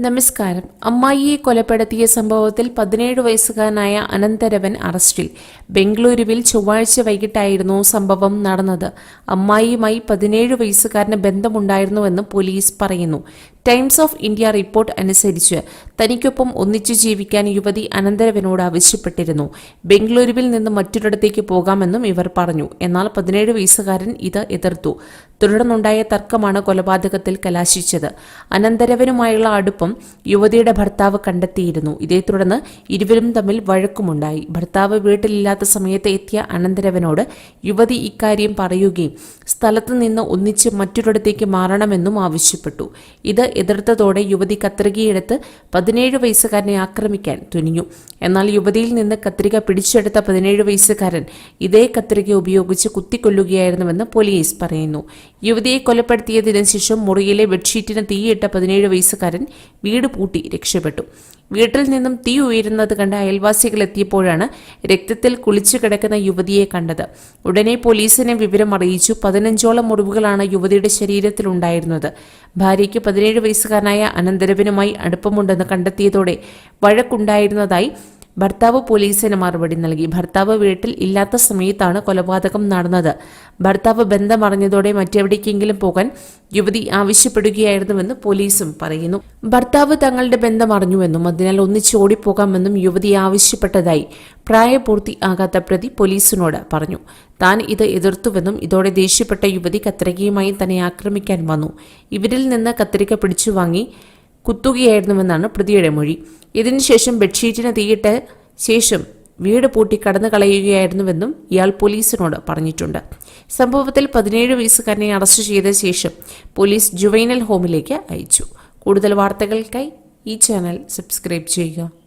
നമസ്കാരം. അമ്മായിയെ കൊലപ്പെടുത്തിയ സംഭവത്തിൽ പതിനേഴ് വയസ്സുകാരനായ അനന്തരവൻ അറസ്റ്റിൽ. ബംഗളൂരുവിൽ ചൊവ്വാഴ്ച വൈകിട്ടായിരുന്നു സംഭവം നടന്നത്. അമ്മായിയുമായി പതിനേഴ് വയസ്സുകാരന് ബന്ധമുണ്ടായിരുന്നുവെന്ന് പോലീസ് പറയുന്നു. ടൈംസ് ഓഫ് ഇന്ത്യ റിപ്പോർട്ട് അനുസരിച്ച് തനിക്കൊപ്പം ഒന്നിച്ചു ജീവിക്കാൻ യുവതി അനന്തരവനോട് ആവശ്യപ്പെട്ടിരുന്നു. ബംഗളൂരുവിൽ നിന്ന് മറ്റൊരിടത്തേക്ക് പോകാമെന്നും ഇവർ പറഞ്ഞു. എന്നാൽ പതിനേഴ് വയസ്സുകാരൻ ഇത് എതിർത്തു. തുടർന്നുണ്ടായ തർക്കമാണ് കൊലപാതകത്തിൽ കലാശിച്ചത്. അനന്തരവനുമായുള്ള അടുപ്പം യുവതിയുടെ ഭർത്താവ് കണ്ടെത്തിയിരുന്നു. ഇതേ തുടർന്ന് ഇരുവരും തമ്മിൽ വഴക്കുമുണ്ടായി. ഭർത്താവ് വീട്ടിലില്ലാത്ത സമയത്ത് എത്തിയ അനന്തരവനോട് യുവതി ഇക്കാര്യം പറയുകയും സ്ഥലത്ത് നിന്ന് ഒന്നിച്ച് മറ്റൊരിടത്തേക്ക് മാറണമെന്നും ആവശ്യപ്പെട്ടു. ഇത് എതിർത്തതോടെ യുവതി കത്രികയെടുത്ത് പതിനേഴ് വയസ്സുകാരനെ ആക്രമിക്കാൻ തുനിഞ്ഞു. എന്നാൽ യുവതിയിൽ നിന്ന് കത്രിക പിടിച്ചെടുത്ത പതിനേഴ് വയസ്സുകാരൻ ഇതേ കത്രിക ഉപയോഗിച്ച് കുത്തിക്കൊല്ലുകയായിരുന്നുവെന്ന് പോലീസ് പറയുന്നു. യുവതിയെ കൊലപ്പെടുത്തിയതിനു ശേഷം മുറിയിലെ ബെഡ്ഷീറ്റിന് തീയിട്ട പതിനേഴ് വയസ്സുകാരൻ വീട് പൂട്ടി രക്ഷപ്പെട്ടു. വീട്ടിൽ നിന്നും തീ ഉയരുന്നത് കണ്ട അയൽവാസികൾ എത്തിയപ്പോഴാണ് രക്തത്തിൽ കുളിച്ചു കിടക്കുന്ന യുവതിയെ കണ്ടത്. ഉടനെ പോലീസിനെ വിവരം അറിയിച്ചു. പതിനഞ്ചോളം മുറിവുകളാണ് യുവതിയുടെ ശരീരത്തിൽ ഉണ്ടായിരുന്നത്. ഭാര്യയ്ക്ക് പതിനേഴ് വയസ്സുകാരനായ അനന്തരവനുമായി അടുപ്പമുണ്ടെന്ന് കണ്ടെത്തിയതോടെ വഴക്കുണ്ടായിരുന്നതായി ഭർത്താവ് പോലീസിന് മറുപടി നൽകി. ഭർത്താവ് വീട്ടിൽ ഇല്ലാത്ത സമയത്താണ് കൊലപാതകം നടന്നത്. ഭർത്താവ് ബന്ധമറിഞ്ഞതോടെ മറ്റെവിടേക്കെങ്കിലും പോകാൻ യുവതി ആവശ്യപ്പെടുകയായിരുന്നുവെന്ന് പോലീസും പറയുന്നു. ഭർത്താവ് തങ്ങളുടെ ബന്ധം അതിനാൽ ഒന്നിച്ച് ഓടിപ്പോകാമെന്നും യുവതി ആവശ്യപ്പെട്ടതായി പ്രായപൂർത്തി ആകാത്ത പ്രതി പോലീസിനോട് പറഞ്ഞു. താൻ ഇത് എതിർത്തുവെന്നും ഇതോടെ ദേഷ്യപ്പെട്ട യുവതി കത്രികയുമായി തന്നെ ആക്രമിക്കാൻ വന്നു. ഇവരിൽ നിന്ന് കത്രിക പിടിച്ചു വാങ്ങി കുത്തുകയായിരുന്നുവെന്നാണ് പ്രതിയുടെ മൊഴി. ഇതിനുശേഷം ബെഡ്ഷീറ്റിന് തീയിട്ട ശേഷം വീട് പൂട്ടി കടന്നു കളയുകയായിരുന്നുവെന്നും ഇയാൾ പോലീസിനോട് പറഞ്ഞിട്ടുണ്ട്. സംഭവത്തിൽ പതിനേഴ് വയസ്സുകാരനെ അറസ്റ്റ് ചെയ്ത ശേഷം പോലീസ് ജുവൈനൽ ഹോമിലേക്ക് അയച്ചു. കൂടുതൽ വാർത്തകൾക്കായി ഈ ചാനൽ സബ്സ്ക്രൈബ് ചെയ്യുക.